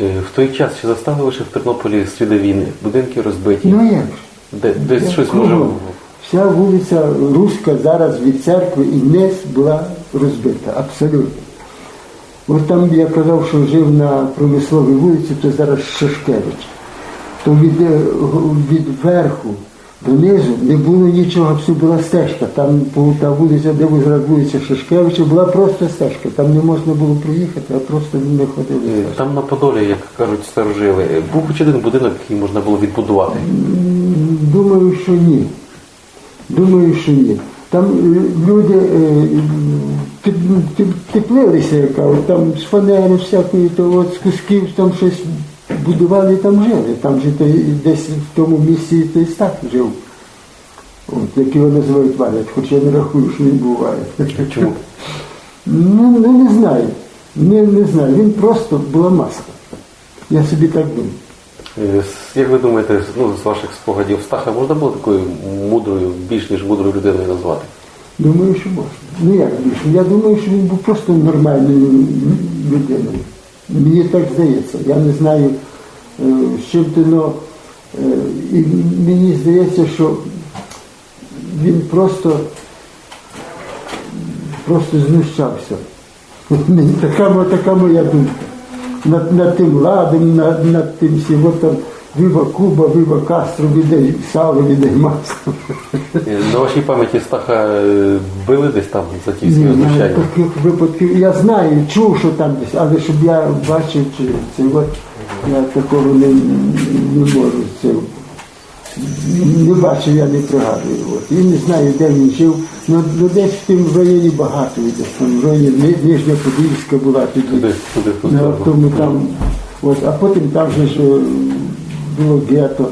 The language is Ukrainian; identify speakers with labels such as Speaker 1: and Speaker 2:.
Speaker 1: Е, В той час чи застали лише в Тернополі сліди війни, будинки розбиті,
Speaker 2: Ну як
Speaker 1: де, десь
Speaker 2: Я
Speaker 1: щось може.
Speaker 2: Вся вулиця Руська зараз від церкви і вниз була розбита, абсолютно. От там я казав, що жив на промисловій вулиці, то зараз Шашкевич. То від, е, від верху донизу не було нічого, все була стежка. Там та вулиця, де вулиця Шишкевича, була просто стежка. Там не можна було проїхати, а просто не ходили.
Speaker 1: Е, Там на Подолі, як кажуть старожили, е, був хоч один будинок, який можна було відбудувати.
Speaker 2: Думаю, що ні. Думаю, що ні. Там е, люди теп- теп- теплилися, яка, там з фанери всякої, то от з кусків там щось будували там жили. Там же той, десь в тому місці той стак жив. От, як його називають валять, хоч я не рахую, що він буває.
Speaker 1: Чому?
Speaker 2: Ну, ну не знаю. Не, не знаю. Він просто була маска. Я собі так думаю.
Speaker 1: Е, Як ви думаєте, ну, з ваших спогадів Стаха можна було такою мудрою, більш ніж мудрою людиною назвати?
Speaker 2: Думаю, що можна. Ну як більше? Я думаю, що він був просто нормальною людиною. Мені так здається. Я не знаю, е, з чим то, но, е, і мені здається, що він просто, просто знущався. Така, така моя думка. Над, над тим ладом, над, над тим всім, от там Віва Куба, Віва Кастро, віддай сало, віддай масло.
Speaker 1: Е, На вашій пам'яті Стаха е, били десь там за ті
Speaker 2: я
Speaker 1: знущання?
Speaker 2: таких випадків я знаю, чув, що там десь, але щоб я бачив, чи це я такого не, не можу. Це не бачив, я не пригадую. От. І не знаю, де він жив. Ну, ну десь в тим районі багато, десь там в районі Нижня Подільська була тоді. На тому там, от, а потім там же ж е, було гетто.